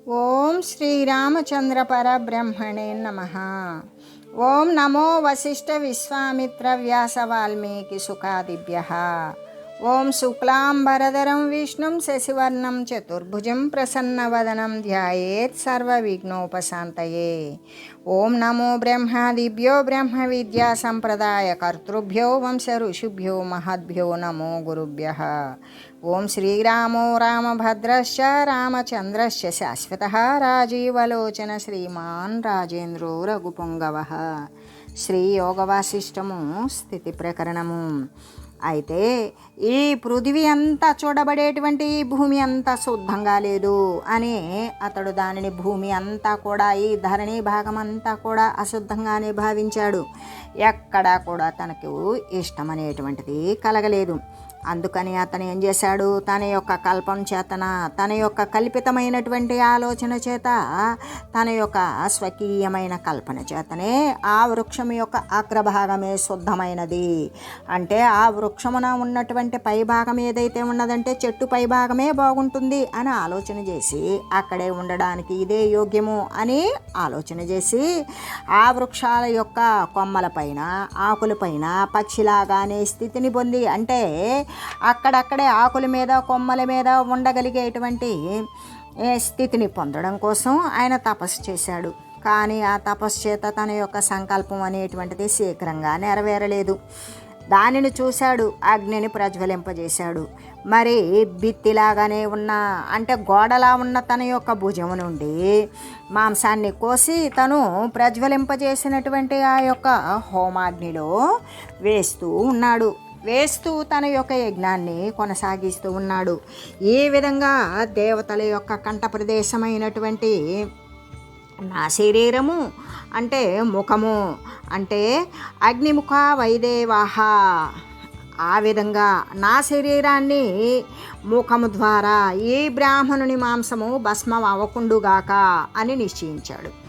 ఓం శ్రీరామచంద్ర పరబ్రహ్మణే నమ ఓం నమో వశిష్ఠ విశ్వామిత్ర వ్యాస వాల్మీకి సుఖాదిభ్య ఓం శుక్లాంబరధరం విష్ణుం శశివర్ణం చతుర్భుజం ప్రసన్నవదనం ధ్యాయేత్ సర్వవిఘ్నోపశాంతయే ఓం నమో బ్రహ్మాదిభ్యో బ్రహ్మ విద్యా సంప్రదాయ కర్తృభ్యో వంశ ఋషిభ్యో మహద్భ్యో నమో గురుభ్య ఓం శ్రీరామో రామభద్రశ్చ రామచంద్రశ్చ శాశ్వత రాజీవలోచన శ్రీమాన్ రాజేంద్రో రఘుపుంగవ. శ్రీయోగవాసిష్టము స్థితి ప్రకరణము అయితే ఈ పృథివీ అంతా చూడబడేటువంటి ఈ భూమి అంతా శుద్ధంగా లేదు అని అతడు దానిని భూమి అంతా కూడా ఈ ధరణి భాగం అంతా కూడా అశుద్ధంగానే భావించాడు. ఎక్కడా కూడా తనకు ఇష్టం అనేటువంటిది కలగలేదు. అందుకని అతను ఏం చేశాడు? తన యొక్క కల్పన చేతన తన యొక్క కల్పితమైనటువంటి ఆలోచన చేత తన యొక్క స్వకీయమైన కల్పన చేతనే ఆ వృక్షం యొక్క అగ్రభాగమే శుద్ధమైనది. అంటే ఆ వృక్షమున ఉన్నటువంటి పై భాగం ఏదైతే ఉన్నదంటే చెట్టు పై భాగమే బాగుంటుంది అని ఆలోచన చేసి అక్కడే ఉండడానికి ఇదే యోగ్యము అని ఆలోచన చేసి ఆ వృక్షాల యొక్క కొమ్మలపైన ఆకులపైన పక్షిలాగానే స్థితిని పొంది అంటే అక్కడక్కడే ఆకుల మీద కొమ్మల మీద ఉండగలిగేటువంటి స్థితిని పొందడం కోసం ఆయన తపస్సు చేశాడు. కానీ ఆ తపస్సు చేత తన యొక్క సంకల్పం అనేటువంటిది శీఘ్రంగా నెరవేరలేదు. దానిని చూశాడు అగ్నిని ప్రజ్వలింపజేశాడు. మరి బిత్తిలాగానే ఉన్న అంటే గోడలా ఉన్న తన యొక్క భుజము నుండి మాంసాన్ని కోసి తను ప్రజ్వలింపజేసినటువంటి ఆ యొక్క హోమాగ్నిలో వేస్తూ ఉన్నాడు. వేస్తూ తన యొక్క యజ్ఞాన్ని కొనసాగిస్తూ ఉన్నాడు. ఈ విధంగా దేవతల యొక్క కంఠ ప్రదేశమైనటువంటి నా శరీరము అంటే ముఖము అంటే అగ్నిముఖ వైదేవాహ. ఆ విధంగా నా శరీరాన్ని ముఖము ద్వారా ఈ బ్రాహ్మణుని మాంసము భస్మం అవ్వకుండుగాక అని నిశ్చయించాడు.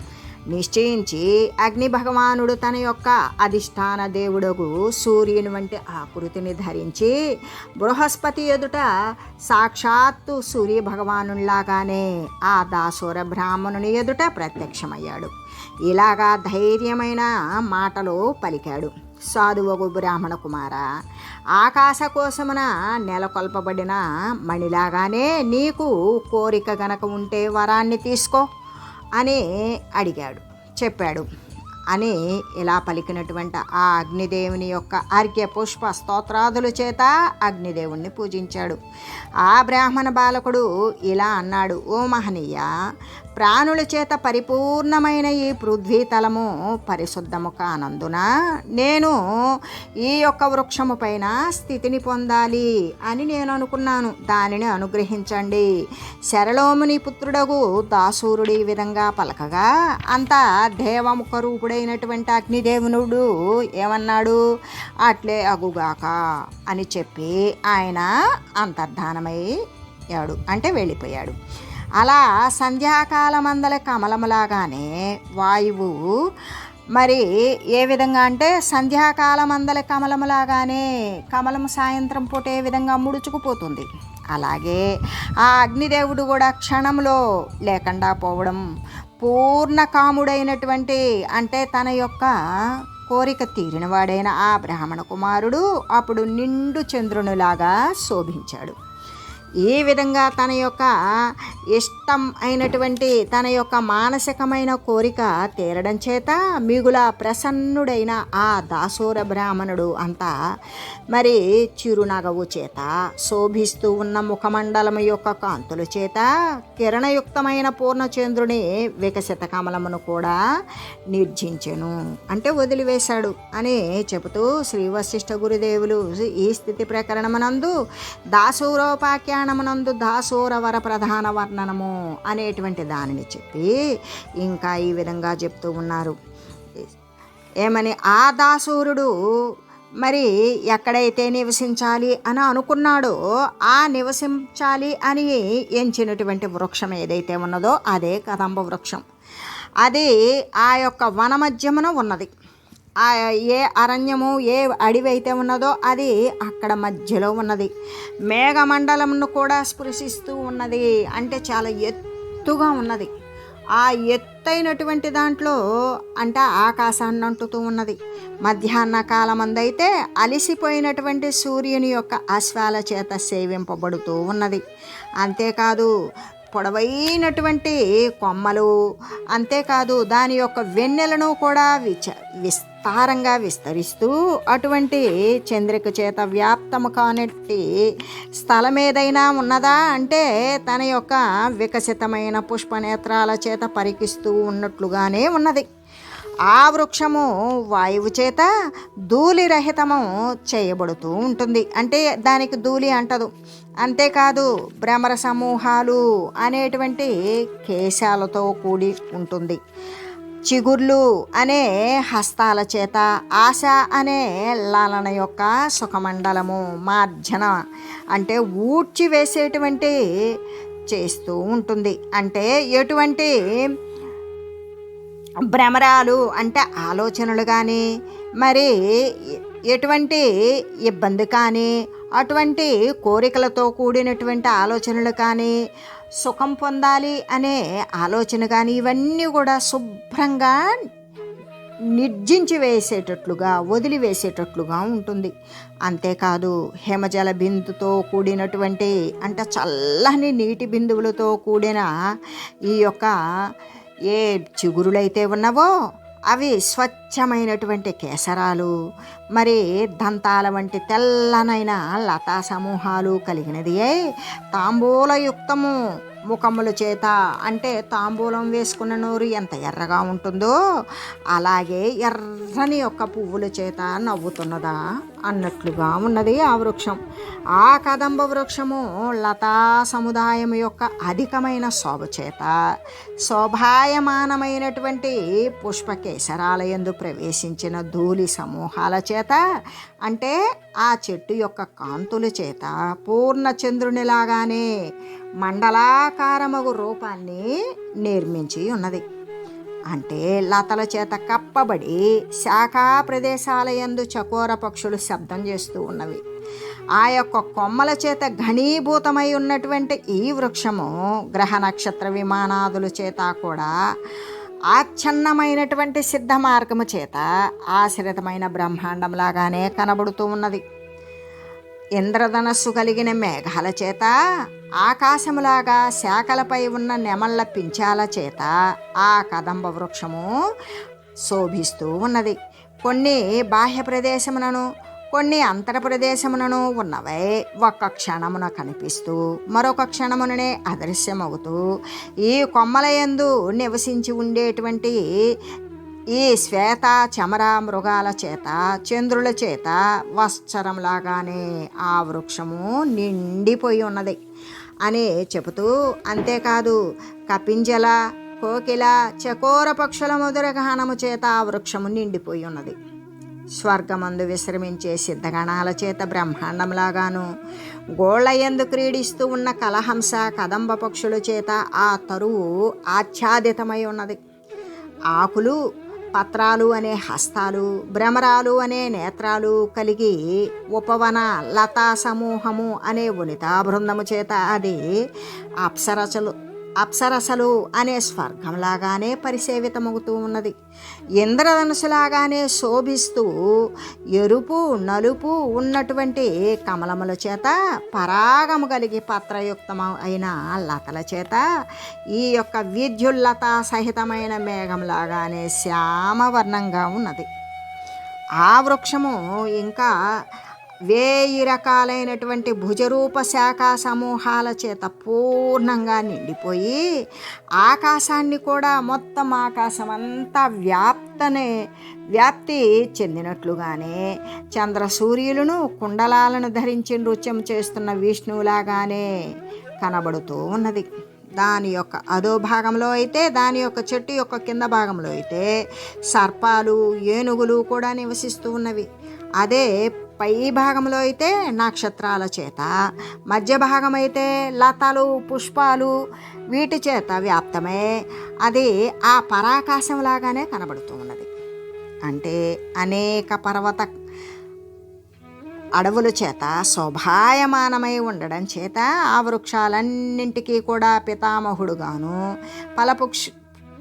నిశ్చయించి అగ్ని భగవానుడు తన యొక్క అధిష్టాన దేవుడకు సూర్యుని వంటి ఆకృతిని ధరించి బృహస్పతి ఎదుట సాక్షాత్తు సూర్య భగవానులాగానే ఆ దాసుర బ్రాహ్మణుని ఎదుట ప్రత్యక్షమయ్యాడు. ఇలాగా ధైర్యమైన మాటలు పలికాడు. సాధువగు బ్రాహ్మణ కుమార ఆకాశ కోసమున నెలకొల్పబడిన మణిలాగానే నీకు కోరిక గనక ఉంటే వరాన్ని తీసుకో. అనే అడిగాడు. చెప్పాడు. అని ఇలా పలికినటువంటి ఆ అగ్నిదేవుని యొక్క అర్ఘ్య పుష్ప స్తోత్రాదుల చేత అగ్నిదేవుణ్ణి పూజించాడు. ఆ బ్రాహ్మణ బాలకుడు ఇలా అన్నాడు ఓ మహనీయ ప్రాణుల చేత పరిపూర్ణమైన ఈ పృథ్వీ తలము పరిశుద్ధము కానందున నేను ఈ యొక్క వృక్షము పైన స్థితిని పొందాలి అని నేను అనుకున్నాను. దానిని అనుగ్రహించండి. శరలోముని పుత్రుడగు దాసూరుడు ఈ విధంగా పలకగా అంతా దేవముఖ రూపుడైనటువంటి అగ్నిదేవునుడు ఏమన్నాడు? అట్లే అగుగాక అని చెప్పి ఆయన అంతర్ధానమయ్యాడు అంటే వెళ్ళిపోయాడు. అలా సంధ్యాకాలమందల కమలములాగానే వాయువు మరి ఏ విధంగా అంటే సంధ్యాకాలమందల కమలములాగానే కమలము సాయంత్రం పూట ఏ విధంగా ముడుచుకుపోతుంది. అలాగే ఆ అగ్నిదేవుడు కూడా క్షణంలో లేకుండా పోవడం పూర్ణ కాముడైనటువంటి అంటే తన యొక్క కోరిక తీరినవాడైన ఆ బ్రాహ్మణ కుమారుడు అప్పుడు నిండు చంద్రునిలాగా శోభించాడు. ఈ విధంగా తన యొక్క ఇష్టం అయినటువంటి తన యొక్క మానసికమైన కోరిక తీరడం చేత మిగుల ప్రసన్నుడైన ఆ దాసూర బ్రాహ్మణుడు అంతా మరి చిరునగవు చేత శోభిస్తూ ఉన్న ముఖమండలము యొక్క కాంతుల చేత కిరణయుక్తమైన పూర్ణచంద్రుని వికసిత కమలమును కూడా నిర్జించెను. అంటే వదిలివేశాడు అని చెబుతూ శ్రీ గురుదేవులు ఈ స్థితి ప్రకరణమనందు దాసూరోపాఖ్యానమునందు దాసూర దాసోరవర ప్రధాన వర్ణనము అనేటువంటి దానిని చెప్పి ఇంకా ఈ విధంగా చెప్తూ ఉన్నారు. ఏమని? ఆ దాసూరుడు మరి ఎక్కడైతే నివసించాలి అని అనుకున్నాడో ఆ నివసించాలి అని ఎంచినటువంటి వృక్షం ఏదైతే ఉన్నదో అదే కదంబ వృక్షం. అది ఆ యొక్క వనమధ్యమున ఉన్నది. ఏ అరణ్యము ఏ అడవి అయితే ఉన్నదో అది అక్కడ మధ్యలో ఉన్నది. మేఘమండలంను కూడా స్పృశిస్తూ ఉన్నది. అంటే చాలా ఎత్తుగా ఉన్నది. ఆ ఎత్తైనటువంటి దాంట్లో అంటే ఆకాశాన్ని అంటుతూ ఉన్నది. మధ్యాహ్న కాలమందైతే అలిసిపోయినటువంటి సూర్యుని యొక్క అశ్వాల చేత సేవింపబడుతూ ఉన్నది. అంతేకాదు పొడవైనటువంటి కొమ్మలు అంతేకాదు దాని యొక్క వెన్నెలను కూడా విచ విస్తారంగా విస్తరిస్తూ అటువంటి చంద్రిక చేత వ్యాప్తము కానట్టి స్థలం ఏదైనా ఉన్నదా అంటే తన యొక్క వికసితమైన పుష్పనేత్రాల చేత పరికిస్తూ ఉన్నట్లుగానే ఉన్నది. ఆ వృక్షము వాయువు చేత ధూళి రహితము చేయబడుతూ ఉంటుంది. అంటే దానికి ధూళి అంటదు. అంతేకాదు భ్రమర సమూహాలు అనేటువంటి కేశాలతో కూడి ఉంటుంది. చిగుర్లు అనే హస్తాల చేత ఆశ అనే లాలన యొక్క సుఖమండలము మార్జన అంటే ఊడ్చి వేసేటువంటి చేస్తూ ఉంటుంది. అంటే ఎటువంటి భ్రమరాలు అంటే ఆలోచనలు కానీ మరి ఎటువంటి ఇబ్బంది కానీ అటువంటి కోరికలతో కూడినటువంటి ఆలోచనలు కానీ సుఖం పొందాలి అనే ఆలోచన కానీ ఇవన్నీ కూడా శుభ్రంగా నిర్జించి వేసేటట్లుగా వదిలివేసేటట్లుగా ఉంటుంది. అంతేకాదు హిమజల బిందుతో కూడినటువంటి అంటే చల్లని నీటి బిందువులతో కూడిన ఈ యొక్క ఏ చిగురులైతే ఉన్నవో అవి స్వచ్ఛమైనటువంటి కేసరాలు మరి దంతాల వంటి తెల్లనైన లతా సమూహాలు కలిగినది తాంబూలయుక్తము ముఖముల చేత అంటే తాంబూలం వేసుకున్న నోరు ఎంత ఎర్రగా ఉంటుందో అలాగే ఎర్రని యొక్క పువ్వుల చేత నవ్వుతున్నదా? అన్నట్లుగా ఉన్నది ఆ వృక్షం. ఆ కదంబ వృక్షము లతా సముదాయం యొక్క అధికమైన శోభ చేత శోభాయమానమైనటువంటి పుష్పకేశరాలయందు ప్రవేశించిన ధూళి సమూహాల చేత అంటే ఆ చెట్టు యొక్క కాంతుల చేత పూర్ణ చంద్రునిలాగానే మండలాకారమగు రూపాన్ని నిర్మించి ఉన్నది. అంటే లతల చేత కప్పబడి శాఖా ప్రదేశాలయందు చకోర పక్షులు శబ్దం చేస్తూ ఉన్నవి. ఆ యొక్క కొమ్మల చేత ఘనీభూతమై ఉన్నటువంటి ఈ వృక్షము గ్రహ నక్షత్ర విమానాదుల చేత కూడా ఆచ్ఛన్నమైనటువంటి సిద్ధ మార్గము చేత ఆశ్రితమైన బ్రహ్మాండంలాగానే కనబడుతూ ఉన్నది. ఇంద్రధనస్సు కలిగిన మేఘాల చేత ఆకాశములాగా శాఖలపై ఉన్న నెమళ్ళ పించాల చేత ఆ కదంబ వృక్షము శోభిస్తూ ఉన్నది. కొన్ని బాహ్య ప్రదేశములను కొన్ని అంతర ప్రదేశములను ఉన్నవై. ఒక్క క్షణమున కనిపిస్తూ మరొక క్షణముననే అదృశ్యమవుతూ ఈ కొమ్మలయందు నివసించి ఉండేటువంటి ఈ శ్వేత చమర మృగాల చేత చంద్రుల చేత వస్త్రంలాగానే ఆ వృక్షము నిండిపోయి ఉన్నది అని చెబుతూ అంతేకాదు కపింజల కోకిల చకోర పక్షుల మధుర గానము చేత ఆ వృక్షము నిండిపోయి ఉన్నది. స్వర్గమందు విశ్రమించే సిద్ధగణాల చేత బ్రహ్మాండంలాగాను గోళ్ళయందు క్రీడిస్తూ ఉన్న కలహంస కదంబ పక్షుల చేత ఆ తరువు ఆచ్ఛాదితమై ఉన్నది. ఆకులు పత్రాలు అనే హస్తాలు భ్రమరాలు అనే నేత్రాలు కలిగి ఉపవన లతా సమూహము అనే వనితా బృందము చేత అది అప్సరసలు అప్సరసలు అనే స్వర్గంలాగానే పరిసేవితమవుతూ ఉన్నది. ఇంద్రధనుసులాగానే శోభిస్తూ ఎరుపు నలుపు ఉన్నటువంటి కమలముల చేత పరాగము కలిగి పత్రయుక్తము అయిన లతల చేత ఈ యొక్క విద్యుల్లత సహితమైన మేఘంలాగానే శ్యామవర్ణంగా ఉన్నది. ఆ వృక్షము ఇంకా వేయి రకాలైనటువంటి భుజరూప శాఖ సమూహాల చేత పూర్ణంగా నిండిపోయి ఆకాశాన్ని కూడా మొత్తం ఆకాశం అంతా వ్యాప్తనే వ్యాప్తి చెందినట్లుగానే చంద్ర సూర్యులను కుండలాలను ధరించి నృత్యం చేస్తున్న విష్ణువులాగానే కనబడుతూ ఉన్నది. దాని యొక్క అదో భాగంలో అయితే దాని యొక్క చెట్టు యొక్క కింద భాగంలో అయితే సర్పాలు ఏనుగులు కూడా నివసిస్తూ ఉన్నవి. అదే పై భాగంలో అయితే నక్షత్రాల చేత మధ్య భాగం అయితే లతలు పుష్పాలు వీటి చేత వ్యాప్తమే. అది ఆ పరాకాశం లాగానే కనబడుతూ ఉన్నది. అంటే అనేక పర్వత అడవుల చేత శోభాయమానమై ఉండడం చేత ఆ వృక్షాలన్నింటికీ కూడా పితామహుడుగాను ఫలపుక్ష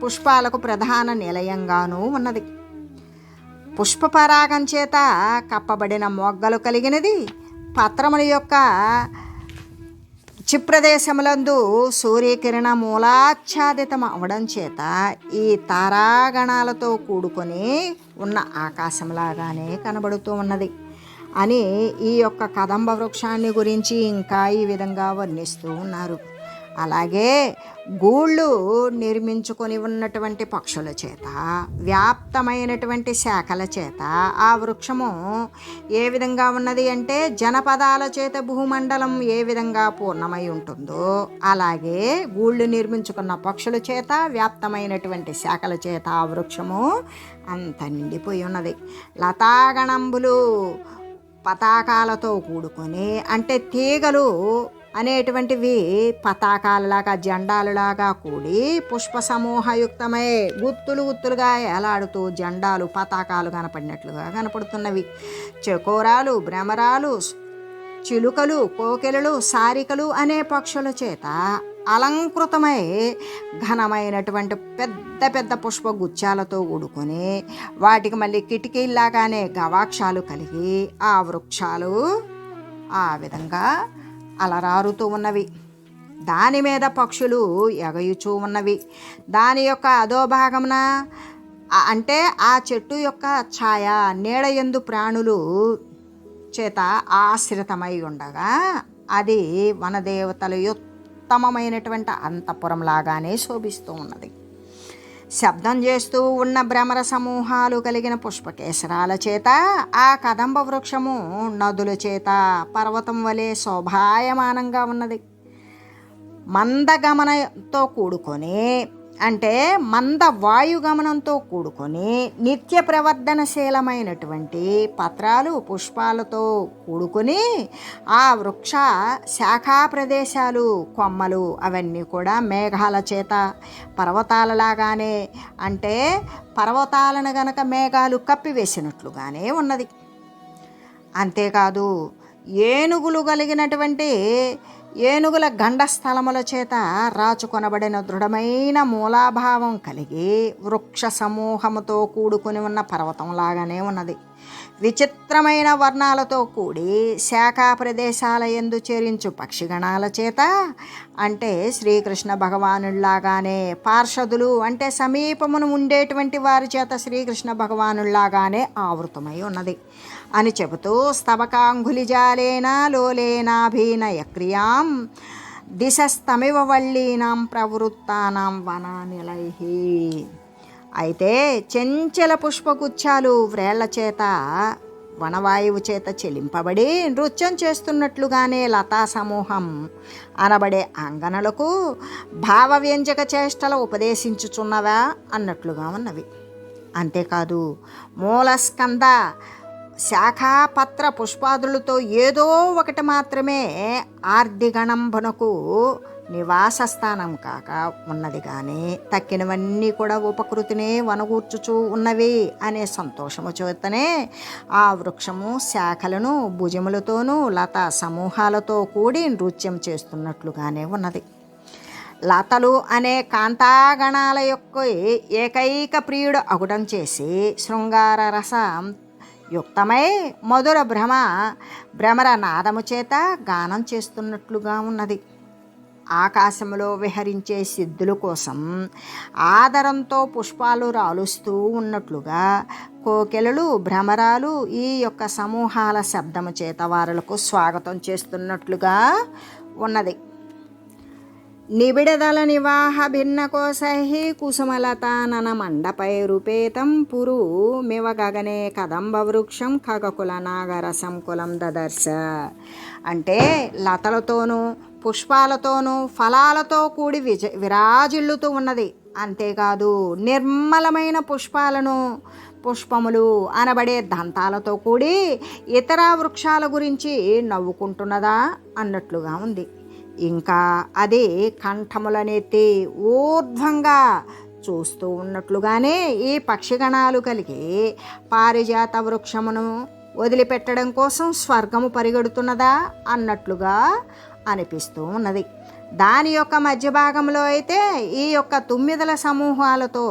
పుష్పాలకు ప్రధాన నిలయంగాను ఉన్నది. పుష్పపరాగం చేత కప్పబడిన మొగ్గలు కలిగినది పత్రముల యొక్క చిప్రదేశములందు సూర్యకిరణ మూలాచ్ఛాదితం అవడం చేత ఈ తారాగణాలతో కూడుకొని ఉన్న ఆకాశంలాగానే కనబడుతూ ఉన్నది. అని ఈ యొక్క కదంబ వృక్షాన్ని గురించి ఇంకా ఈ విధంగా వర్ణిస్తూ ఉన్నారు. అలాగే గూళ్ళు నిర్మించుకొని ఉన్నటువంటి పక్షుల చేత వ్యాప్తమైనటువంటి శాఖల చేత ఆ వృక్షము ఏ విధంగా ఉన్నది అంటే జనపదాల చేత భూమండలం ఏ విధంగా పూర్ణమై ఉంటుందో అలాగే గూళ్ళు నిర్మించుకున్న పక్షుల చేత వ్యాప్తమైనటువంటి శాఖల చేత ఆ వృక్షము అంత నిండిపోయి ఉన్నది. లతాగణంబులు పతాకాలతో కూడుకొని అంటే తీగలు అనేటువంటివి పతాకాలలాగా జెండాలలాగా కూడి పుష్ప సమూహయుక్తమై గుత్తులు గుత్తులుగా ఎలాడుతూ జెండాలు పతాకాలు కనపడినట్లుగా కనపడుతున్నవి. చకోరాలు భ్రమరాలు చిలుకలు కోకిలలు సారికలు అనే పక్షుల చేత అలంకృతమై ఘనమైనటువంటి పెద్ద పెద్ద పుష్పగుచ్చాలతో కూడుకొని వాటికి మళ్ళీ కిటికీల్లాగానే గవాక్షాలు కలిగి ఆ వృక్షాలు ఆ విధంగా అలరారుతూ ఉన్నవి. దాని మీద పక్షులు ఎగయుచూ ఉన్నవి. దాని యొక్క అధోభాగమున అంటే ఆ చెట్టు యొక్క ఛాయ నీడ ఎందు ప్రాణులు చేత ఆశ్రితమై ఉండగా అది వనదేవతల ఉత్తమమైనటువంటి అంతఃపురం లాగానే శోభిస్తూ ఉన్నది. శబ్దం చేస్తూ ఉన్న భ్రమర సమూహాలు కలిగిన పుష్పకేసరాల చేత ఆ కదంబ వృక్షము నదుల చేత పర్వతం వలె శోభాయమానంగా ఉన్నది. మందగమనంతో కూడుకొని అంటే మంద వాయుగమనంతో కూడుకొని నిత్య ప్రవర్ధనశీలమైనటువంటి పత్రాలు పుష్పాలతో కూడుకొని ఆ వృక్ష శాఖా ప్రదేశాలు కొమ్మలు అవన్నీ కూడా మేఘాల చేత పర్వతాలలాగానే అంటే పర్వతాలను గనక మేఘాలు కప్పివేసినట్లుగానే ఉన్నది. అంతేకాదు ఏనుగులు కలిగినటువంటి ఏనుగుల గండస్థలముల చేత రాచుకొనబడిన దృఢమైన మూలాభావం కలిగి వృక్ష సమూహముతో కూడుకొని ఉన్న పర్వతం లాగానే ఉన్నది. విచిత్రమైన వర్ణాలతో కూడి శాఖా ప్రదేశాల ఎందు చేరించు పక్షిగణాల చేత అంటే శ్రీకృష్ణ భగవానుల్లాగానే పార్షదులు అంటే సమీపమును ఉండేటువంటి వారి చేత శ్రీకృష్ణ భగవానుల్లాగానే ఆవృతమై ఉన్నది. అని చెబుతూ స్తవకాంగులిజాలేనా లోలేనాభినయ క్రియాం దిశస్తమివ వల్లీనాం ప్రవృత్తానాం వనానిలై అయితే చెంచల పుష్పగుచ్చాలు వ్రేళ్ళ చేత వనవాయువు చేత చెలింపబడి నృత్యం చేస్తున్నట్లుగానే లతా సమూహం అనబడే అంగనలకు భావవ్యంజక చేష్టలు ఉపదేశించుచున్నవా అన్నట్లుగా ఉన్నవి. అంతేకాదు మూలస్కంద శాఖాపత్ర పుష్పాదులతో ఏదో ఒకటి మాత్రమే ఆర్దిగణంబునకు నివాస స్థానం కాక ఉన్నది కానీ తక్కినవన్నీ కూడా ఉపకృతినే వనగూర్చుచూ ఉన్నవి అనే సంతోషము చేతనే ఆ వృక్షము శాఖలను భుజములతోనూ లతా సమూహాలతో కూడి నృత్యం చేస్తున్నట్లుగానే ఉన్నది. లతలు అనే కాంతాగణాల యొక్క ఏకైక ప్రియుడు అగుడం చేసి శృంగార రసం యుక్తమై మధుర భ్రమ భ్రమర నాదము చేత గానం చేస్తున్నట్లుగా ఉన్నది. ఆకాశంలో విహరించే సిద్ధుల కోసం ఆదరంతో పుష్పాలు రాలుస్తూ ఉన్నట్లుగా కోకెలలు భ్రమరాలు ఈ యొక్క సమూహాల శబ్దము చేత వారులకు స్వాగతం చేస్తున్నట్లుగా ఉన్నది. నిబిడదల నివాహ భిన్నకోశై కుసుమలతానన మండపైరుపేతం పురు మివ గగనే కదంబ వృక్షం ఖగకుల నాగరసం కులం దదర్శ. అంటే లతలతోనూ పుష్పాలతోనూ ఫలాలతో కూడి విజ విరాజిల్లుతూ ఉన్నది. అంతేకాదు నిర్మలమైన పుష్పాలను పుష్పములు అనబడే దంతాలతో కూడి ఇతర వృక్షాల గురించి నవ్వుకుంటున్నదా అన్నట్లుగా ఉంది. ఇంకా అది కంఠములనెత్తి ఊర్ధ్వంగా చూస్తూ ఉన్నట్లుగానే ఈ పక్షిగణాలు కలిగి పారిజాత వృక్షమును వదిలిపెట్టడం కోసం స్వర్గము పరిగెడుతున్నదా అన్నట్లుగా అనిపిస్తూ ఉన్నది. దాని యొక్క మధ్య భాగంలో అయితే ఈ యొక్క తుమ్మిదల సమూహాలతో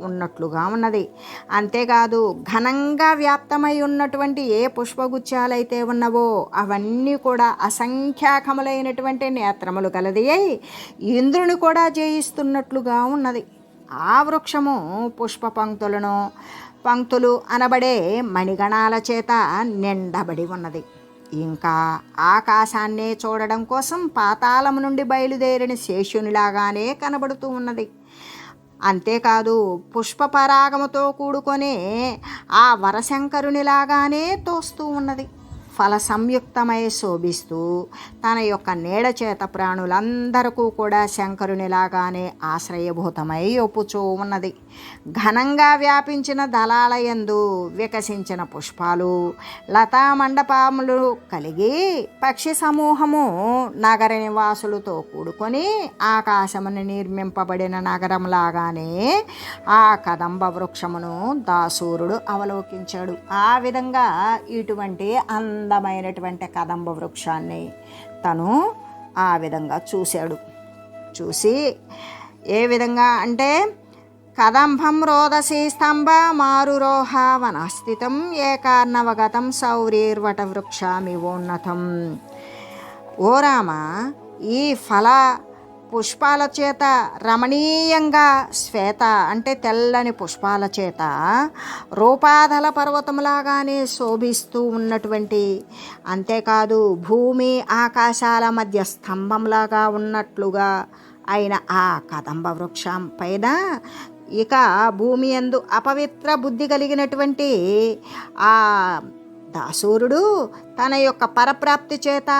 ఉన్నట్లుగా ఉన్నది. అంతేకాదు ఘనంగా వ్యాప్తమై ఉన్నటువంటి ఏ పుష్పగుచ్చాలైతే ఉన్నవో అవన్నీ కూడా అసంఖ్యాకములైనటువంటి నేత్రములు కలది అయి ఇంద్రుని కూడా జయిస్తున్నట్లుగా ఉన్నది. ఆ వృక్షము పుష్ప పంక్తులను పంక్తులు అనబడే మణిగణాల చేత నిండబడి ఉన్నది. ఇంకా ఆకాశాన్నే చూడడం కోసం పాతాళం నుండి బయలుదేరిన శేషునిలాగానే కనబడుతూ ఉన్నది. అంతేకాదు పుష్పపరాగముతో కూడుకొనే ఆ వరశంకరునిలాగానే తోస్తూ ఉన్నది. ఫల సంయుక్తమై శోభిస్తూ తన యొక్క నీడ చేత కూడా శంకరునిలాగానే ఆశ్రయభూతమై ఒప్పుచూ ఉన్నది. ఘనంగా వ్యాపించిన దళాలయందు వికసించిన పుష్పాలు లతా మండపములు కలిగి పక్షి సమూహము నగర నివాసులతో కూడుకొని ఆకాశమును నిర్మింపబడిన నగరంలాగానే ఆ కదంబ వృక్షమును దాసూరుడు అవలోకించాడు. ఆ విధంగా ఇటువంటి అందమైనటువంటి కదంబ వృక్షాన్ని తను ఆ విధంగా చూశాడు. చూసి ఏ విధంగా అంటే కదంబం రోదసి స్తంభ మారురోహ వనస్థితం ఏకార్ణవగతం సౌరీర్వట వృక్షామివోన్నతం ఓ రామ ఈ ఫల పుష్పాల చేత రమణీయంగా శ్వేత అంటే తెల్లని పుష్పాల చేత రూపాధల పర్వతంలాగానే శోభిస్తూ ఉన్నటువంటి అంతేకాదు భూమి ఆకాశాల మధ్య స్తంభంలాగా ఉన్నట్లుగా అయిన ఆ కదంబ వృక్షం పైన ఇక భూమి ఎందు అపవిత్ర బుద్ధి కలిగినటువంటి ఆ దాసూరుడు తన యొక్క పరప్రాప్తి చేత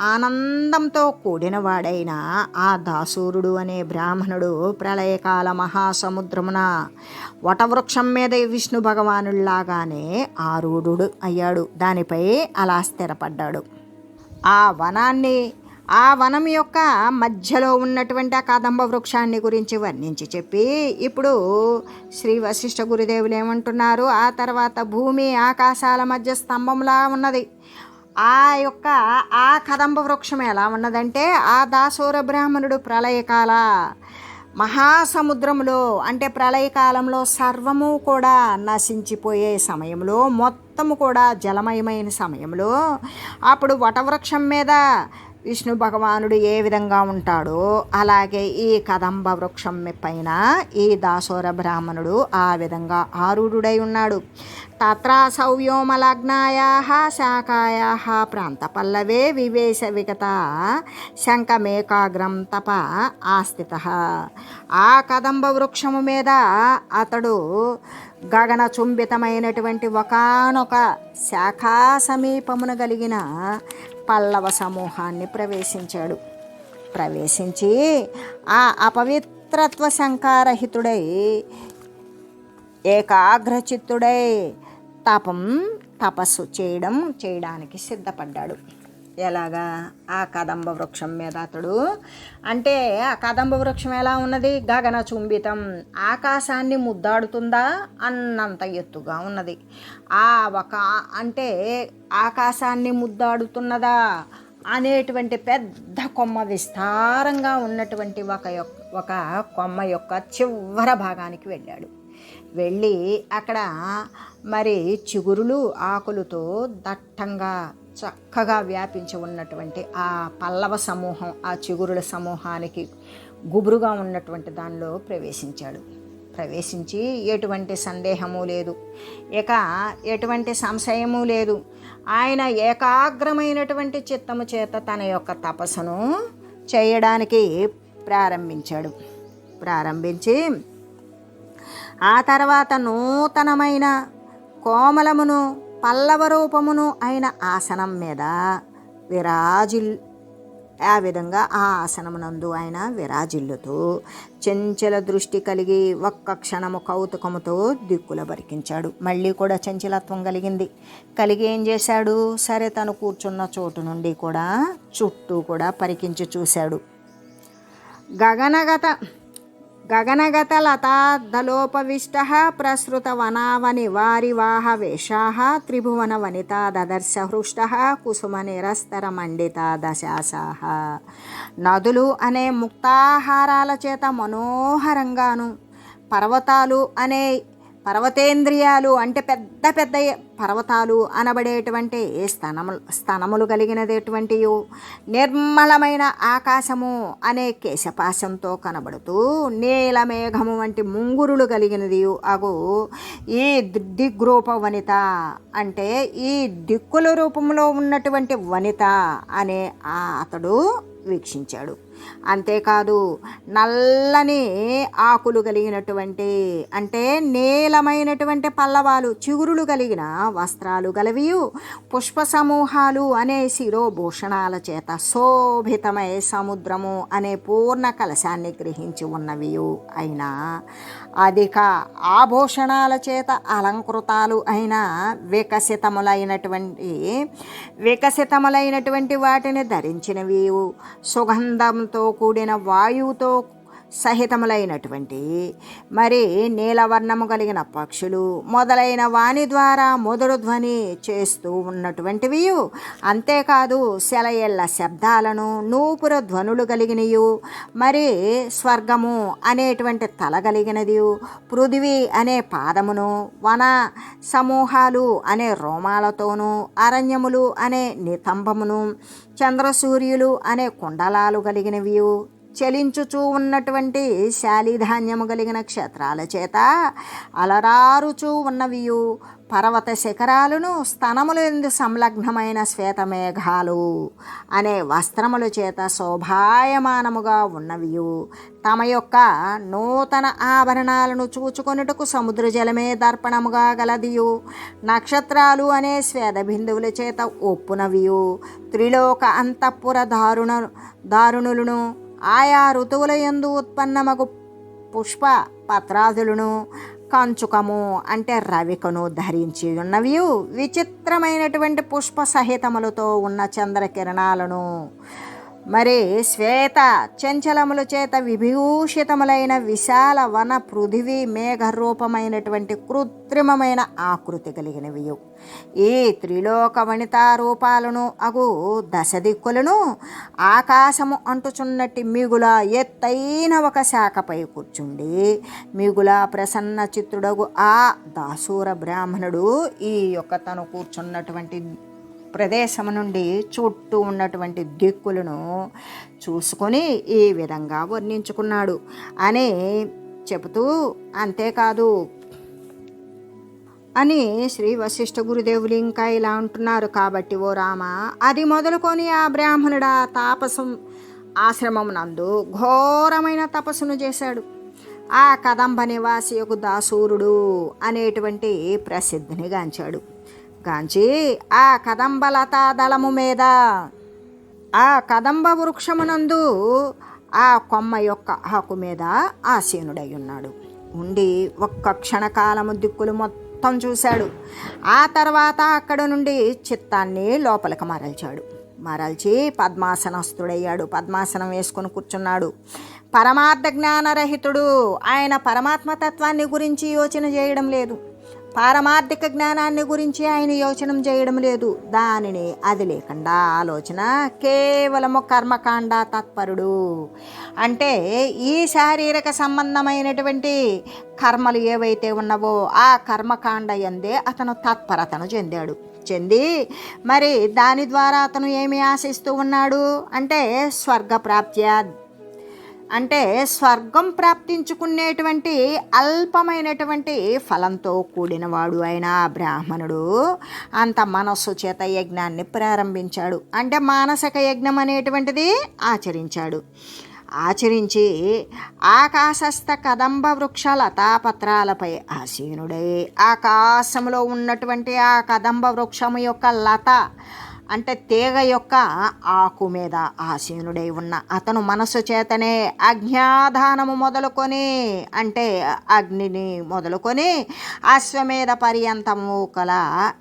ఆనందంతో కూడినవాడైన ఆ దాసూరుడు అనే బ్రాహ్మణుడు ప్రళయకాల మహాసముద్రమున వటవృక్షం మీద విష్ణు భగవానుల్లాగానే ఆరూఢుడు అయ్యాడు. దానిపై అలా స్థిరపడ్డాడు. ఆ వనాన్ని ఆ వనం యొక్క మధ్యలో ఉన్నటువంటి ఆ కదంబ వృక్షాన్ని గురించి వర్ణించి చెప్పి ఇప్పుడు శ్రీ వశిష్ఠ గురుదేవులు ఏమంటున్నారు? ఆ తర్వాత భూమి ఆకాశాల మధ్య స్తంభంలా ఉన్నది. ఆ యొక్క ఆ కదంబ వృక్షం ఎలా ఉన్నదంటే ఆ దాసూర బ్రాహ్మణుడు ప్రళయకాల మహాసముద్రంలో అంటే ప్రళయకాలంలో సర్వము కూడా నశించిపోయే సమయంలో మొత్తము కూడా జలమయమైన సమయంలో అప్పుడు వటవృక్షం మీద విష్ణు భగవానుడు ఏ విధంగా ఉంటాడో అలాగే ఈ కదంబ వృక్షం పైన ఈ దాసోర బ్రాహ్మణుడు ఆ విధంగా ఆరుడై ఉన్నాడు. తత్రా సౌవ్యోమలగ్నాయా శాఖాయా ప్రాంతపల్లవే వివేశ విగత శంఖమేకాగ్రం తప ఆస్థిత. ఆ కదంబ వృక్షము మీద అతడు గగన చుంబితమైనటువంటి ఒకనొక శాఖా సమీపమున కలిగిన పల్లవ సమూహాన్ని ప్రవేశించాడు. ప్రవేశించి ఆ అపవిత్రత్వ శంకారహితుడై ఏకాగ్రచిత్తుడై తపం తపస్సు చేయడం చేయడానికి సిద్ధపడ్డాడు. ఎలాగా ఆ కదంబ వృక్షం మీద అతడు? అంటే ఆ కదంబ వృక్షం ఎలా ఉన్నది? గగన చుంబితం ఆకాశాన్ని ముద్దాడుతుందా? అన్నంత ఎత్తుగా ఉన్నది. ఆ ఒక అంటే ఆకాశాన్ని ముద్దాడుతున్నదా? అనేటువంటి పెద్ద కొమ్మ విస్తారంగా ఉన్నటువంటి ఒక యొక్క ఒక కొమ్మ యొక్క చివర భాగానికి వెళ్ళాడు. వెళ్ళి అక్కడ మరి చిగురులు ఆకులతో దట్టంగా చక్కగా వ్యాపించి ఉన్నటువంటి ఆ పల్లవ సమూహం ఆ చిగురుల సమూహానికి గుబురుగా ఉన్నటువంటి దానిలో ప్రవేశించాడు. ప్రవేశించి ఎటువంటి సందేహము లేదు. ఇక ఎటువంటి సంశయము లేదు. ఆయన ఏకాగ్రమైనటువంటి చిత్తము చేత తన యొక్క తపస్సును చేయడానికి ప్రారంభించాడు. ప్రారంభించి ఆ తర్వాత నూతనమైన కోమలమును పల్లవ రూపమును అయిన ఆసనం మీద విరాజిల్ ఆ విధంగా ఆ ఆసనమునందు ఆయన విరాజిల్లుతూ చెంచల దృష్టి కలిగి ఒక్క క్షణము కౌతుకముతో దిక్కుల బరికించాడు మళ్ళీ కూడా చంచలత్వం కలిగింది. కలిగి ఏం చేశాడు? సరే తను కూర్చున్న చోటు నుండి కూడా చుట్టూ కూడా పరికించి చూశాడు. గగనగత గగనగత లతాదలోపవిష్ట ప్రసృత వనావని వారివాహ వేషాः త్రిభువన వనిత దదర్శ హృష్ట కుసుమ నిరస్తర మండిత దశాసాహ నదులు అనే ముక్తాహారాల చేత మనోహరంగాను పర్వతాలు అనే పర్వతేంద్రియాలు అంటే పెద్ద పెద్ద పర్వతాలు అనబడేటువంటి ఏ స్థనములు స్థనములు కలిగినదేటువంటియు నిర్మలమైన ఆకాశము అనే కేశపాశంతో కనబడుతూ నీలమేఘము వంటి ముంగురులు కలిగినది అగు ఈ దిగ్రూప వనిత. అంటే ఈ దిక్కుల రూపంలో ఉన్నటువంటి వనిత అనే ఆ అతడు వీక్షించాడు. అంతేకాదు నల్లని ఆకులు కలిగినటువంటి అంటే నీలమైనటువంటి పల్లవాలు చిగురులు కలిగిన వస్త్రాలు గలవియు. పుష్ప సమూహాలు అనే శిరోభూషణాల చేత శోభితమై సముద్రము అనే పూర్ణ కలశాన్ని గ్రహించి ఉన్నవియు. అయినా అధిక ఆభూషణాల చేత అలంకృతాలు అయిన వికసితములైనటువంటి వికసితములైనటువంటి వాటిని ధరించినవి. సుగంధంతో కూడిన వాయువుతో సహితములైనటువంటి మరి నీలవర్ణము కలిగిన పక్షులు మొదలైన వాణి ద్వారా మొదలు ధ్వని చేస్తూ ఉన్నటువంటివి అంతేకాదు సెలయేళ్ళ శబ్దాలను నూపుర ధ్వనులు కలిగినయు మరి స్వర్గము అనేటువంటి తల కలిగినది పృథివీ అనే పాదమును వన సమూహాలు అనే రోమాలతోనూ అరణ్యములు అనే నితంబమును చంద్రసూర్యులు అనే కుండలాలు కలిగినవి చలించుచూ ఉన్నటువంటి శాలిధాన్యము కలిగిన క్షేత్రాల చేత అలరారుచూ ఉన్నవియు పర్వత శిఖరాలను స్తనములు ఎందు సంలగ్నమైన శ్వేతమేఘాలు అనే వస్త్రముల చేత శోభాయమానముగా ఉన్నవియు. తమ యొక్క నూతన ఆభరణాలను చూచుకొనుటకు సముద్ర జలమే దర్పణముగా గలదియు. నక్షత్రాలు అనే స్వేద బిందువుల చేత ఒప్పునవియు. త్రిలోక అంతఃపుర దారుణ దారుణులను ఆయా ఋతువుల యందు ఉత్పన్నమగు పుష్ప పత్రాదులను కంచుకము అంటే రవికను ధరించి ఉన్నవి విచిత్రమైనటువంటి పుష్ప సహితములతో ఉన్న చంద్రకిరణాలను మరి శ్వేత చంచలముల చేత విభూషితములైన విశాల వన పృథివీ మేఘరూపమైనటువంటి కృత్రిమమైన ఆకృతి కలిగినవి. ఈ త్రిలోక వనితా రూపాలను అగు దశ దిక్కులను ఆకాశము అంటుచున్నట్టి మిగుల ఎత్తైన ఒక శాఖపై కూర్చుండి మిగుల ప్రసన్న చిత్రుడగు ఆ దాసూర బ్రాహ్మణుడు ఈ యొక్క తను కూర్చున్నటువంటి ప్రదేశం నుండి చుట్టూ ఉన్నటువంటి దిక్కులను చూసుకొని ఈ విధంగా వర్ణించుకున్నాడు. అని చెబుతూ అంతేకాదు. అని శ్రీ వశిష్ఠ గురుదేవులు ఇంకా ఇలా అంటున్నారు. కాబట్టి ఓ రామ అది మొదలుకొని ఆ బ్రాహ్మణుడు ఆ తాపసం ఆశ్రమం నందు ఘోరమైన తపస్సును చేశాడు. ఆ కదంబ నివాసి యొక్క దాసూరుడు అనేటువంటి ప్రసిద్ధిని గాంచాడు. కాంచి ఆ కదంబలతా దళము మీద. ఆ కదంబ వృక్షమునందు ఆ కొమ్మ యొక్క ఆకు మీద ఆసీనుడై ఉన్నాడు ఉండి ఒక్క క్షణకాలము దిక్కులు మొత్తం చూశాడు. ఆ తర్వాత అక్కడ నుండి చిత్తాన్ని లోపలికి మరల్చాడు. మరల్చి పద్మాసనస్తుడయ్యాడు. పద్మాసనం వేసుకొని కూర్చున్నాడు. పరమార్థ జ్ఞానరహితుడు ఆయన పరమాత్మతత్వాన్ని గురించి యోచన చేయడం లేదు. పారమార్థిక జ్ఞానాన్ని గురించి ఆయన యోచనం చేయడం లేదు. దానిని అది లేకుండా ఆలోచన కేవలము కర్మకాండ తత్పరుడు. అంటే ఈ శారీరక సంబంధమైనటువంటి కర్మలు ఏవైతే ఉన్నవో ఆ కర్మకాండ ఎందే అతను తత్పరతను చెందాడు. చెంది మరి దాని ద్వారా అతను ఏమి ఆశిస్తూ ఉన్నాడు? అంటే స్వర్గప్రాప్త్య అంటే స్వర్గం ప్రాప్తించుకునేటువంటి అల్పమైనటువంటి ఫలంతో కూడినవాడు అయిన బ్రాహ్మణుడు అంత మనస్సు చేత యజ్ఞాన్ని ప్రారంభించాడు. అంటే మానసిక యజ్ఞం అనేటువంటిది ఆచరించాడు. ఆచరించి ఆకాశస్థ కదంబ వృక్ష లతాపత్రాలపై ఆసీనుడై ఆకాశంలో ఉన్నటువంటి ఆ కదంబ వృక్షము యొక్క లత అంటే తీగ యొక్క ఆకు మీద ఆసీనుడై ఉన్న అతను మనసు చేతనే అజ్ఞాధానము మొదలుకొని అంటే అగ్నిని మొదలుకొని అశ్వమేధ పర్యంతము కల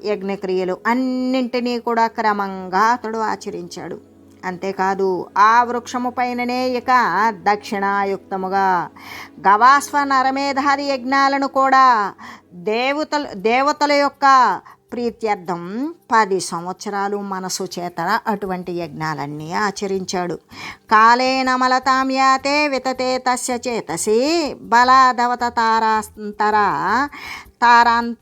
యజ్ఞక్రియలు అన్నింటినీ కూడా క్రమంగా అతడు ఆచరించాడు. అంతేకాదు ఆ వృక్షము పైననే ఇక దక్షిణాయుక్తముగా గవాస్వ నరమేధాది యజ్ఞాలను కూడా దేవతల దేవతల యొక్క ప్రీత్యర్థం. పది సంవత్సరాలు మనసు చేత అటువంటి యజ్ఞాలన్నీ ఆచరించాడు. కాలేన మలతాం యాతే వితతే తస్య చేతసి బలాధవత తారాంతర తారాం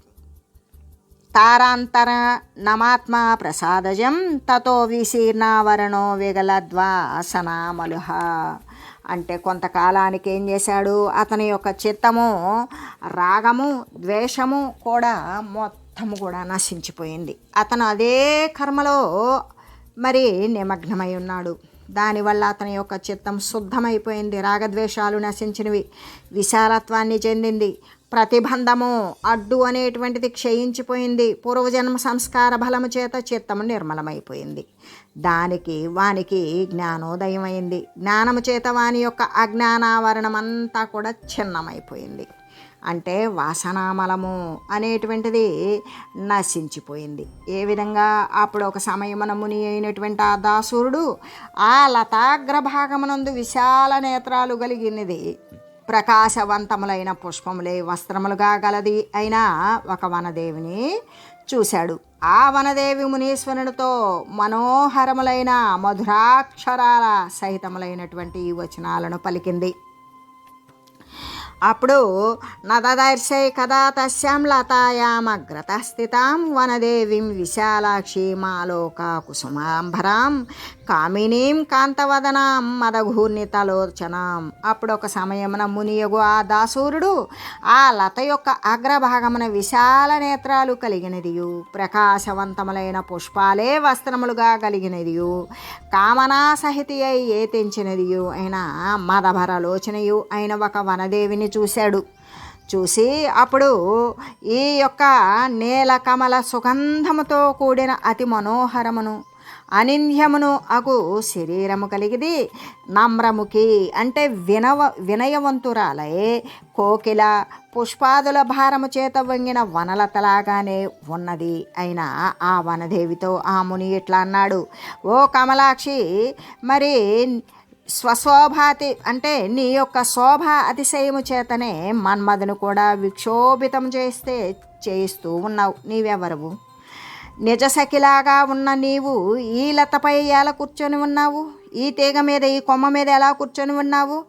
తారాంతర నమాత్మా ప్రసాదజం తతో విశీర్ణావరణో విగలద్వాసనామలుహ. అంటే కొంతకాలానికి ఏం చేశాడు? అతని యొక్క చిత్తము రాగము ద్వేషము కూడా మొత్తం మొత్తము కూడా నశించిపోయింది. అతను అదే కర్మలో మరి నిమగ్నమై ఉన్నాడు. దానివల్ల అతని యొక్క చిత్తం శుద్ధమైపోయింది. రాగద్వేషాలు నశించినవి. విశాలత్వాన్ని చెందింది. ప్రతిబంధము అడ్డు అనేటువంటిది క్షయించిపోయింది. పూర్వజన్మ సంస్కార బలము చేత చిత్తము నిర్మలమైపోయింది. దానికి వానికి జ్ఞానోదయమైంది. జ్ఞానము చేత వాని యొక్క అజ్ఞానావరణం అంతా కూడా చిన్నమైపోయింది అంటే వాసనామలము అనేటువంటిది నశించిపోయింది. ఏ విధంగా అప్పుడు ఒక సమయమున ముని అయినటువంటి ఆ దాసురుడు ఆ లతాగ్రభాగమునందు విశాల నేత్రాలు కలిగినది. ప్రకాశవంతములైన పుష్పములే వస్త్రములుగా గలది అయిన ఒక వనదేవిని చూశాడు. ఆ వనదేవి మునీశ్వరునితో మనోహరములైన మధురాక్షరాల సహితములైనటువంటి ఈ వచనాలను పలికింది. అప్పుడు నదదర్శై కదా తస్యాం లతాయామగ్రత స్థితాం విశాలాక్షి విశాలాక్షీమాలోక కుసుమాంబరాం కామినీం కాంతవదనాం మదఘూర్ణితలోచనాం అప్పుడు ఒక సమయమున మునియగు ఆ దాసూరుడు ఆ లత యొక్క అగ్రభాగమున విశాల నేత్రాలు కలిగినదియు. ప్రకాశవంతములైన పుష్పాలే వస్త్రములుగా కలిగినదియు. కామనా సహితి అయి ఏ తెంచినదియు అయిన మదభరలోచనయు అయిన ఒక వనదేవిని చూశాడు. చూసి అప్పుడు ఈ యొక్క నీలకమల సుగంధముతో కూడిన అతి మనోహరమును అనింద్యమును అగు శరీరము కలిగిది. నమ్రముకి అంటే వినవ వినయవంతురాలై కోకిల పుష్పాదుల భారము చేత వంగిన వనలతలాగానే ఉన్నది. అయిన ఆ వనదేవితో ఆ ముని ఇట్లా అన్నాడు? ఓ కమలాక్షి మరి స్వశోభాతి అంటే నీ యొక్క శోభ అతిశయము చేతనే మన్మధును కూడా విక్షోభితం చేస్తే చేయిస్తూ ఉన్నావు. నీవెవరవు? నిజసఖిలాగా ఉన్న నీవు ఈ లతపై ఎలా కూర్చొని ఉన్నావు? ఈ తీగ మీద ఈ కొమ్మ మీద ఎలా కూర్చొని ఉన్నావు?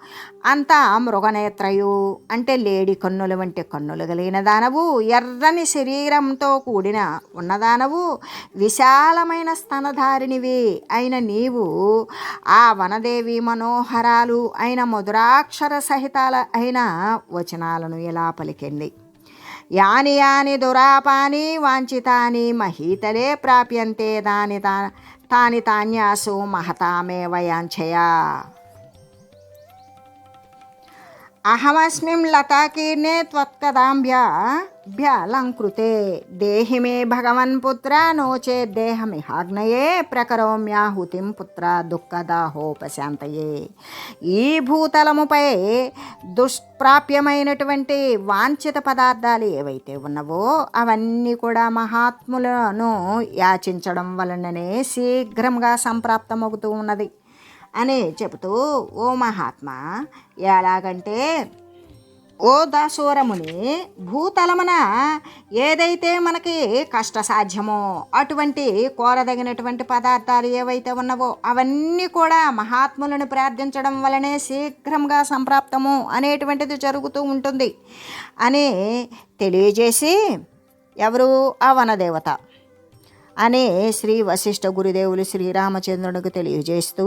అంతా మృగనేత్రయు అంటే లేడి కన్నుల వంటి కన్నులు కలిగిన దానవు ఎర్రని శరీరంతో కూడిన ఉన్నదానవు విశాలమైన స్తనధారినివి అయిన నీవు ఆ వనదేవి మనోహరాలు అయిన మధురాక్షర సహితాల అయిన వచనాలను ఎలా పలికింది. యాని యాని దురాపాని వాంఛితాని మహీతలే ప్రాప్యంతే దాని తా తాని తాన్యాసు మహతామేవ యాంఛయా అహమస్మిం లతాకీర్ణే త్వత్కదాంభ్యాభ్యాలంకృతే దేహి మే భగవన్ పుత్ర నోచే దేహమిహాగ్నయే ప్రకరోమ్యాహుతిం పుత్ర దుఃఖదాహోపశాంతయే ఈ భూతలముపై దుష్ప్రాప్యమైనటువంటి వాంఛిత పదార్థాలు ఏవైతే ఉన్నవో అవన్నీ కూడా మహాత్ములను యాచించడం వలననే శీఘ్రంగా సంప్రాప్తమవుతూ ఉన్నది. అని చెబుతూ ఓ మహాత్మా ఎలాగంటే ఓ దాసూరముని భూతలమున ఏదైతే మనకి కష్టసాధ్యమో అటువంటి కోరదగినటువంటి పదార్థాలు ఏవైతే ఉన్నవో అవన్నీ కూడా మహాత్ములను ప్రార్థించడం వలనే శీఘ్రంగా సంప్రాప్తము అనేటువంటిది జరుగుతూ ఉంటుంది అని తెలియజేసి ఎవరు? ఆ వనదేవత అని శ్రీ వశిష్ఠ గురుదేవులు శ్రీరామచంద్రునికి తెలియజేస్తూ